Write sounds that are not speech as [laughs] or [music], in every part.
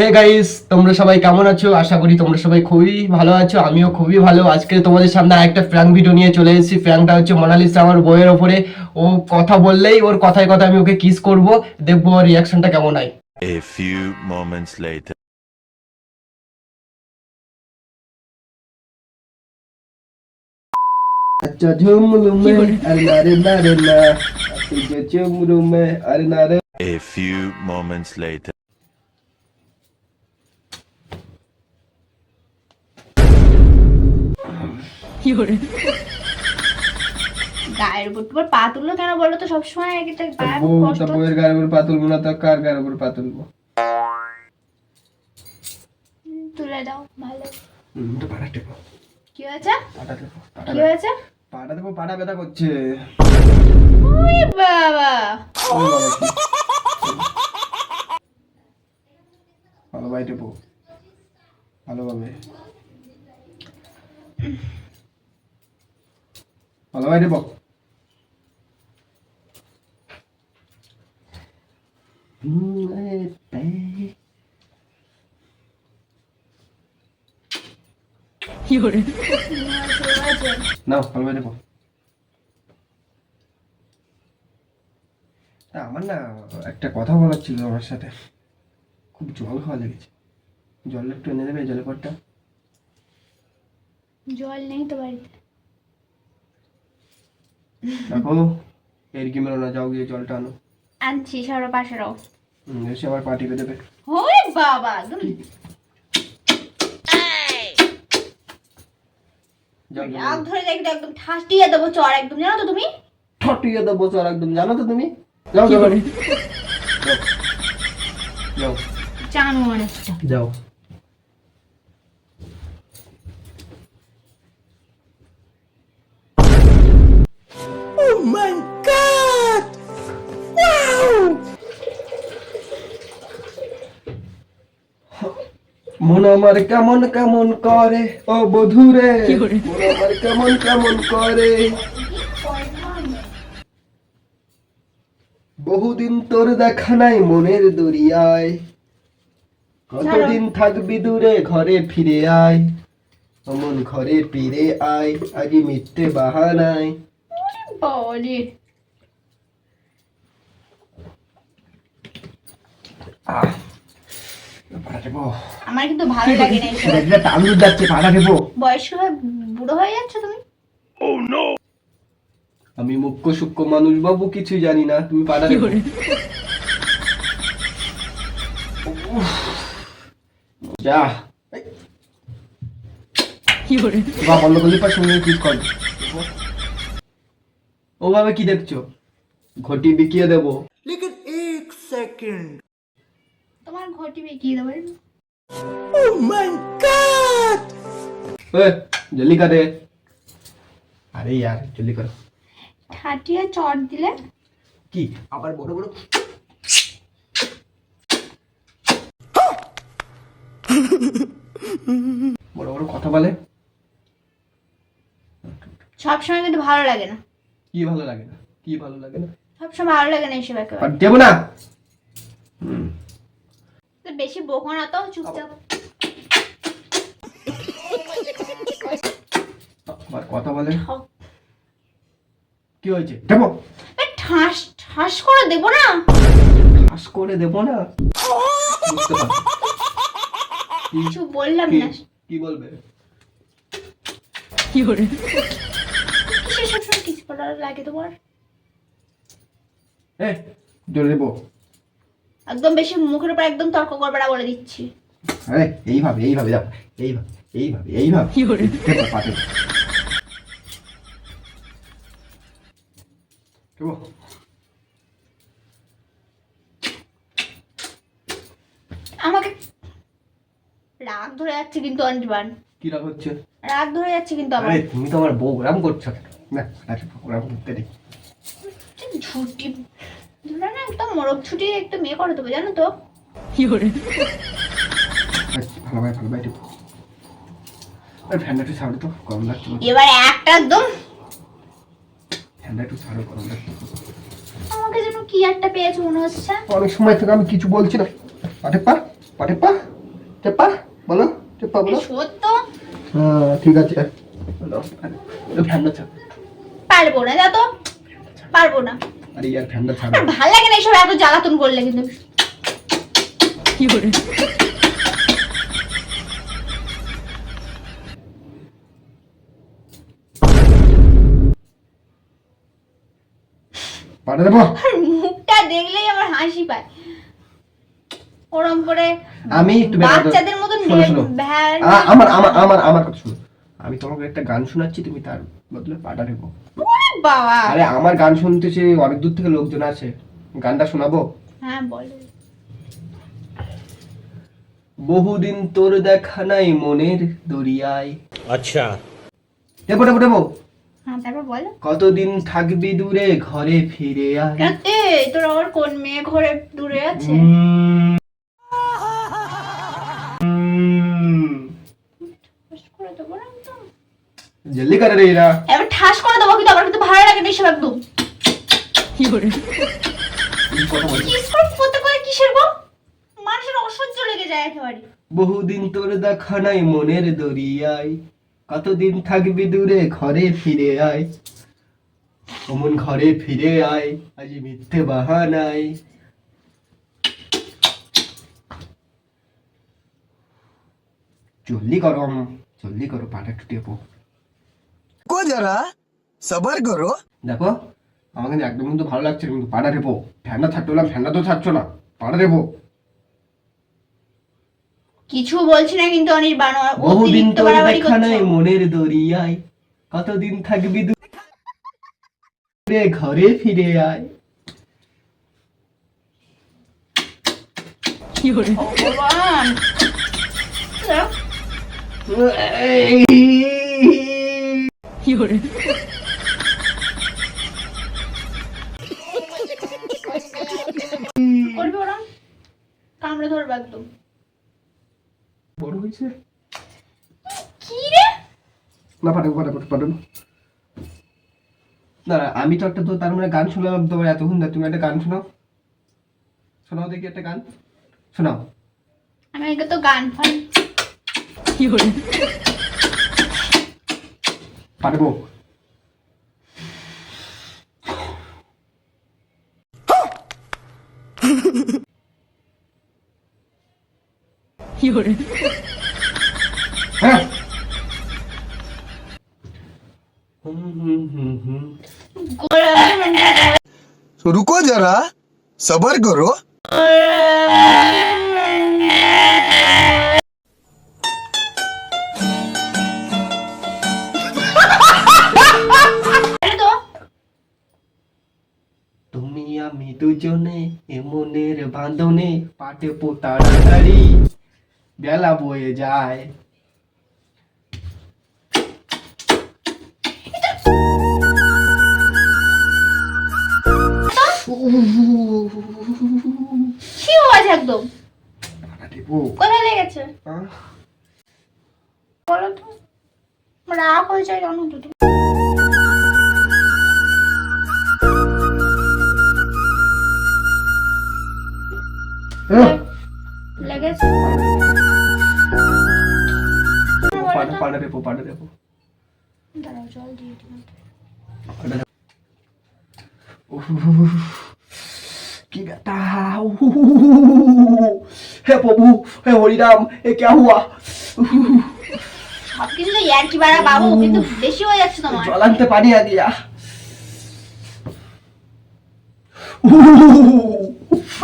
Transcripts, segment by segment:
Hey guys তোমরা সবাই কেমন আছো? আশা করি তোমরা সবাই খুবই ভালো আছো আমিও খুবই ভালো। আজকে তোমাদের সামনে একটা ফ্র্যাঙ্ক ভিডিও নিয়ে চলে এসেছি। ফ্র্যাঙ্কটা হচ্ছে মোনালিসা আমার বইয়ের ওপরে। ও কথা বললেই ওর কথায় কথা আমি ওকে কিস করব দেখব ওর রিয়াকশনটা কেমন হয়। A few moments later. আচ্ছা ঝুমরুমে আরে না রে না রে না। আচ্ছা ঝুমরুমে আরে না রে। A few moments later. গায়ের উপর তোমার পা তুললো কেন বলো তো? সবসময় একটা গায়ে কষ্ট। তা বউয়ের গায়ের উপর পা তুলবো না তো কার গায়ের উপর পা তুলবো? তুলে দাও ভালো। তো পাটা টেপো। কি হয়েছে? পাটা টেপো কি হয়েছে? পাটা দেবো পাটা ব্যথা করছে। ওই বাবা। ওই বাবা কি? ভালো ভাই টেপো। ভালোভাবে। ভালো ভাই টেপো হুম, এ, তে। নাও ভালো ভাই টেপো আমার না একটা কথা বলার ছিল আমার সাথে। খুব জল খাওয়া লেগেছে। জল একটু এনে দেবে জলের পরটা জল নেই তো বাড়িতে। দেখো এর কি মেলো না যাও গিয়ে জলটা আনো। আনছি সরো পাশে রাও। হুম, এসে আবার পা টিপে দেবে। ওই বাবা একদম যাও ধরে একদম দেবো চর একদম জানো তো তুমি? ঠটিয়ে দেবো চল একদম জানো তো তুমি? যাও যাও। যাও। যাও। জানো অনেকটা। যাও। মন আমার কেমন কেমন করে? ও বধুরে মন আমার কেমন কেমন করে? বহুদিন তোর দেখা নাই মনের দরিয়ায়। কতদিন থাকবি দূরে ঘরে ফিরে আয়। অমন ঘরে ফিরে আয় আগে মিথ্যে বাহানায়। আহ আমার কিন্তু ভালো লাগে না যাচ্ছে হয়ে বুড়ো হয়ে যাচ্ছ তুমি আমি মুখ্য সূক্ষ্ম মানুষ বাবু কিছু জানি না তুমি টেপো উফ, যা। ক্লিক কর। ওভাবে কি দেখছ? ঘটি বিকিয়ে দেবো। তোমার ঘটি বেঁকিয়ে দেবো। এ, জলদি করে আরে ইয়ার জলদি কর ঠাটিয়ে চট দিলে। কি? আবার বড় বড় বড় বড় কথা বলে। সবসময় কিন্তু ভালো লাগে না। কি ভালো লাগে না? কি ভালো লাগে না? সবসময় ভালো লাগে না এসব একেবারে। আর দেবো না? তো বেশি বকো না তো চুপচাপ। আবার কথা বলে। কি হয়েছে? দেবো। এ, ঠাস ঠাস করে দেবো না? ঠাস করে দেবো না? কিছু বললাম না। কি বলবে? কি সবসময় কিস করার লাগে তোমার এ জোরে দেবো। একদম বেশি মুখের উপর একদম তর্ক করবে না বলে দিচ্ছি। আরে এইভাবে এইভাবে যাও। এইভাবে এইভাবে এইভাবে। দেবো পাতে। দেবো আমাকে রাগ ধরে যাচ্ছে কিন্তু অনির্বাণ কি রাগ হচ্ছে? রাগ ধরে যাচ্ছে কিন্তু আমার। আরে তুমি তো আমার বউ ওরম করছ না আরে ওরম করতে নেই ঝুটি না একদম মোরগ ছুটি একটু মেয়ে করে দেবো জানো তো? আচ্ছা, ভালো ভাই ভালো ভাই টিপো। আরে ফ্যানটা একটু ছাড়ো তো গরম লাগছে আমার। এবার একটা একদম। ফ্যানটা একটু ছাড়ো গরম লাগছে। আমাকে যেন কি একটা পেয়েছে মনে হচ্ছে? অনেক সময় থেকে আমি কিছু বলছি না। আরে পা পা টেপ্পা টেপ্পা বলো। টেপ্পা বলো সত্য। হ্যাঁ ঠিক আছে। বলো ফ্যানটা ছাড়। পারব না যা তো পারব না। আরে ইয়ার ফ্যানটা ছাড়। ভালো লাগে না এইসব এত জ্বালাতন করলে কিন্তু। পাঠা দেবো? মুখটা দেখলেই আমার হাসি পায়। ওরম করে আমি একটু বাচ্চাদের মতন আমার আমার আমার আমার কথা শুনো। আমি তোমাকে একটা গান শোনাচ্ছি তুমি তার বদলে পাটা নেব। বাবা! আরে আমার গান অনেক দূর থেকে লোকজন আছে গানটা শোনাবো? হ্যাঁ, বহুদিন তোর দেখা নাই মনের দরিয়ায়। আচ্ছা। দেবো দেবো দেবো। হ্যাঁ, কতদিন থাকবি দূরে ঘরে ফিরে আয়। এই তোর আমার কোন মেয়ে ঘরে দূরে আছে? জলদি করে রে এরা। এবার ঠাস করে দেবো কিন্তু আমার কিন্তু ভালো লাগে না এসব একদম। কিস করে কিসের গো? মানুষের অসহ্য লেগে যায় একেবারে। বহুদিন তোর দেখা নাই মনের দরিয়ায়। কতদিন থাকবি দূরে ঘরে ফিরে আয়। অমন ঘরে ফিরে আয় আজ মিথ্যে বাহানাই জলদি করো জলদি করো পাটা টুটে পো। কো যারা সবার করো। দেখো আমার কিন্তু একদম কিন্তু ভালো লাগছে কিন্তু পাড়া রেবো। ফ্যানটা থাকতো না ফ্যানটা তো থাকছো না পাড়া রেবো। কিছু বলছি না কিন্তু অনির্বাণ বহুদিন তোর দেখা নাই মনের দরিয়ায় কতদিন থাকবি দূরে ঘরে ফিরে আয়। কি হলো? ভগবান। করবি ওরা? কামড়ে ধরবে একদম। বড় হয়েছে? কি রে? না পাঠাবো পাঠাবো পাঠাবো। না না, আমি তো একটা তো তার মানে গান শুনলাম তোমার এতক্ষণ ধরে, তুমি একটা গান শোনাও। শোনাও দেখি একটা গান। শোনাও। আমি তো গান ফান হ্যাঁ [laughs] হুম হুম হুম হুম रुको जरा सबर करो বাঁধনে পাটে পোতাড়াতাড়ি বেলা বয়ে যায়। কি একদম? কোথায় লেগেছে বলো তো। রাগ হয়ে যায় জানো লেগেছে পাঠা পাঠা দেবো পাঠা দেবো দাঁড়াও জল দিয়ে দিলাম পাঠা কি ব্যথা হে প্রভু হে হরিরাম এ কে হুয়া উহ, তো ইয়ার কি বাড়া বাবু কিন্তু বেশি হয়ে যাচ্ছে তোমার জল আনতে পানি আ দিয়া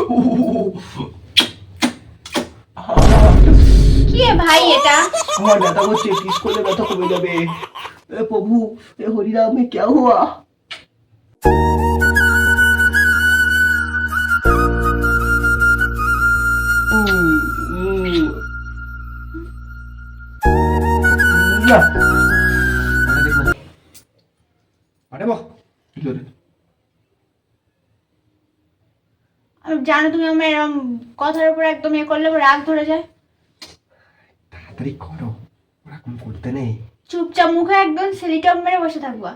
কি ভাই এটা। আমার ব্যথা করছে কিস করলে ব্যথা কমে যাবে। এ প্রভু এ হরিরাম হুয়া? জানো তুমি আমার এরকম কথার উপর একদম এ করলে রাগ ধরে যায়। তাড়াতাড়ি করো ওরকম করতে নেই। চুপচাপ মুখে একদম সেলিটপ মেরে বসে থাকবা।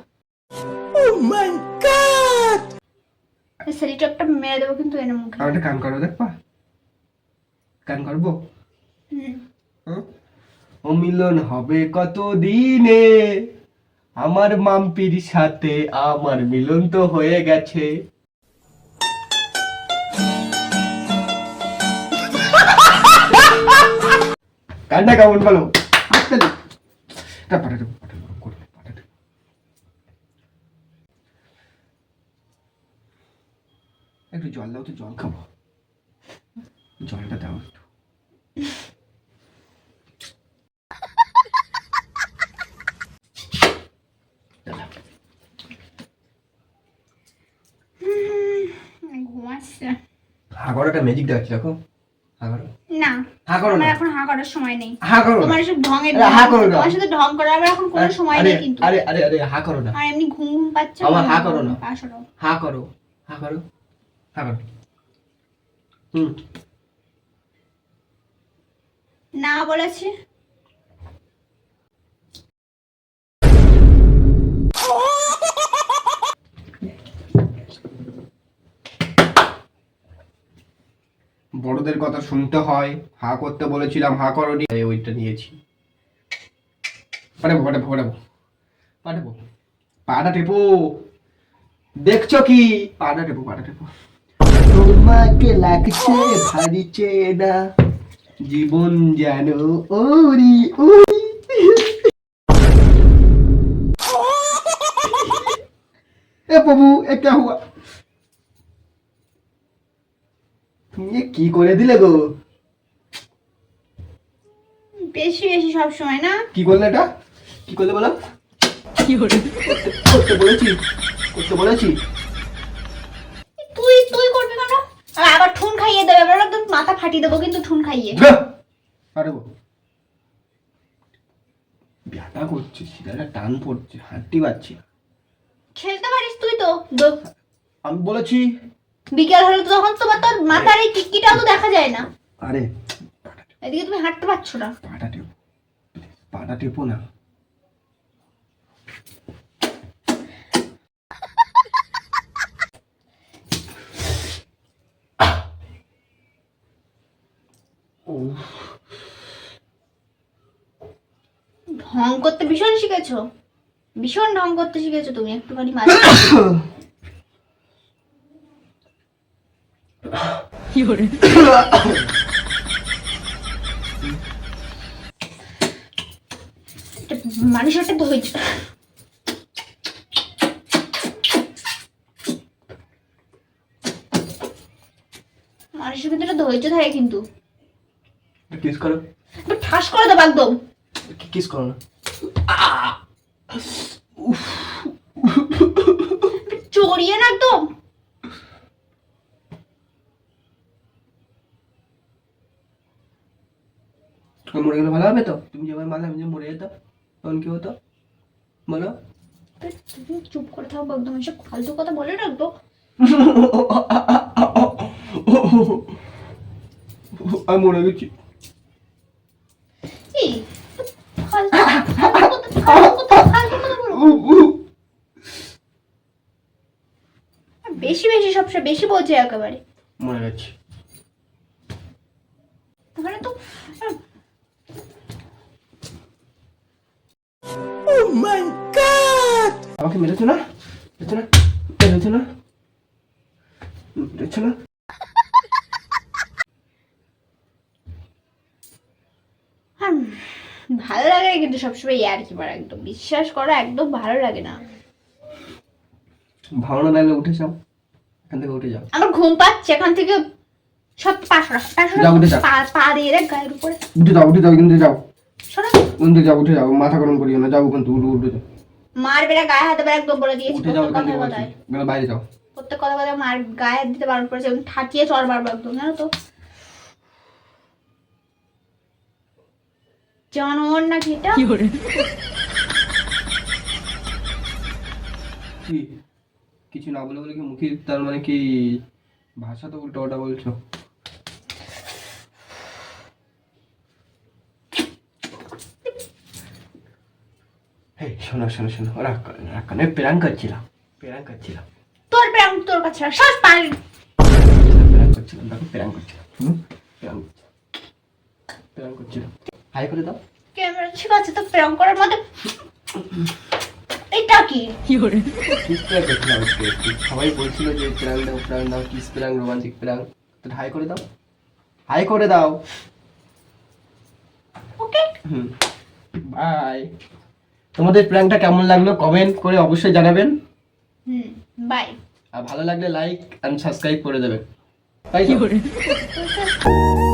সেলিটপটা মেরে দেবো কিন্তু এনে মুখে। আমার একটা কাম করো দেখবা? গান করব? ও মিলন হবে কত দিনে আমার মাম্পির সাথে আমার মিলন তো হয়ে গেছে। কান্না কেমন বলো? হাসতে। এটা করবে একটু জল দাও তো জল খাব। জলটা দাও একটু। ঘুমাচ্ছে। একটা ম্যাজিক দেখাচ্ছি দেখো। না হা করো না। এখন হা করার সময় নেই। হা করো তোমার এসব ঢঙের আরে, হা করো না। তোমার সাথে ঢং করার আমার এখন কোনো সময় নেই কিন্তু। আরে আরে আরে হা করো না। আর এমনি ঘুম ঘুম পাচ্ছে আমার হা করো না। হা করো। হা করো। হা করো। হুম। না বলেছে। বড়দের কথা শুনতে হয়। হা করতে বলেছিলাম, হা করনি। ওইটা নিয়েছি। পাঠাবো পাঠাবো পাঠাবো। পাঠাবো। পাটা টেপো। দেখছ কি? পাটা টেপো পাটা টেপো। তোমাকে লাগছে ভারী চেনা জীবন যেন ওরি ওরি। এ প্রভু এ কে হুয়া। তুমি কি করে দিলে গো? বেশি বেশি সব সময় না? কি করলে এটা? কি করলে বলো? করতে বলেছি করতে বলেছি। তুই তুই করবি কেন? আর আবার ঠুন খাইয়ে দেবে এবার একদম মাথা ফাটিয়ে দেবো কিন্তু ঠুন খাইয়ে। পারব ব্যথা করছে শিরাটা টান পড়ছে হাঁটতে পারছি খেলতে পারিস তুই তো আমি বলেছি বিকেল হলে তো তখন তোমার তোর মাথার এই টিক্কিটাও তো দেখা যায় না। আরে এদিকে তুমি হাঁটতে পারছ না। পাটা টেপো পাটা টেপো না। ঢং করতে ভীষণ শিখেছো। ভীষণ ঢং করতে শিখেছো তুমি একটুখানি মাঝে [coughs] একটা মানুষের একটা ধৈর্য। মানুষের কিন্তু একটা ধৈর্য থাকে কিন্তু। কিস করো। একটু ঠাস করে দেবো একদম। কিস করো না। চড়িয়ে না একদম। মরে গেলে ভালো হবে তো? তুমি যেভাবে মারলে আমি যে মরে যেতাম তখন কি হতো? বলো। তুমি চুপ করে থাকব একদম এসব ফালতু কথা বলে রাখব। আমি মরে গেছি। বেশি বেশি সবসময় বেশি বলছে একেবারে। মরে গেছি। আমাকে মেরেছো না মেরেছো না মেরেছো না মেরেছো না। ভালো লাগে না কিন্তু সবসময় ইয়ার কি মারা একদম বিশ্বাস করো একদম ভালো লাগে না। ভাওনা লাগলে উঠে যাও এখান থেকে উঠে যাও। আমার ঘুম পাচ্ছে এখান থেকে সব উঠে যাও। পা পা দিয়ে রে গায়ের উপরে। উঠে যাও উঠে যাও কিন্তু যাও। সরা কিন্তু যাও উঠে যাও মাথা গরম করিও না যাও কিন্তু উঠে উঠে। যাও মারবে না গায়ে হাতে বেড়ে একদম বলে দিয়েছি। উঠে যাও এখান থেকে কথায় বলছি। কথায় বাইরে যাও। প্রত্যেক কথা কথা মার গায়ে হাত দিতে বারণ করেছে চড় মারবো একদম জানো তো। জানোয়ার নাকি এটা? কি কিছু না বলে বলে কি মুখে তার মানে কি ভাষা তো উল্টো ওটা বলছো হে শোনো শোনো শোনো রাগ করে না রাগ করে না। প্রাণ করছিলাম প্রাণ করছিলাম। তোর প্রাণ তোর কাছে সব পানি প্রাণ করছিলাম দেখো প্রাণ করছিলাম হুম? প্রাণ করছিলাম প্র্যাঙ্ক করছিল হাই করে দাও। ক্যামেরা ঠিক আছে তো প্রেম করার মধ্যে এটা কি? কি কিস প্র্যাঙ্ক করছিলাম সবাই বলছিল যে প্র্যাঙ্ক দাও প্র্যাঙ্ক দাও কিস প্র্যাঙ্ক রোমান্টিক প্র্যাঙ্ক। তো হাই করে দাও। হাই করে দাও। ওকে। হুম। বাই। তোমাদের প্র্যাঙ্কটা কেমন লাগল? কমেন্ট করে অবশ্যই জানাবেন। হুম বাই আর ভালো লাগলে লাইক এন্ড সাবস্ক্রাইব করে দেবেন তাই তো? [laughs]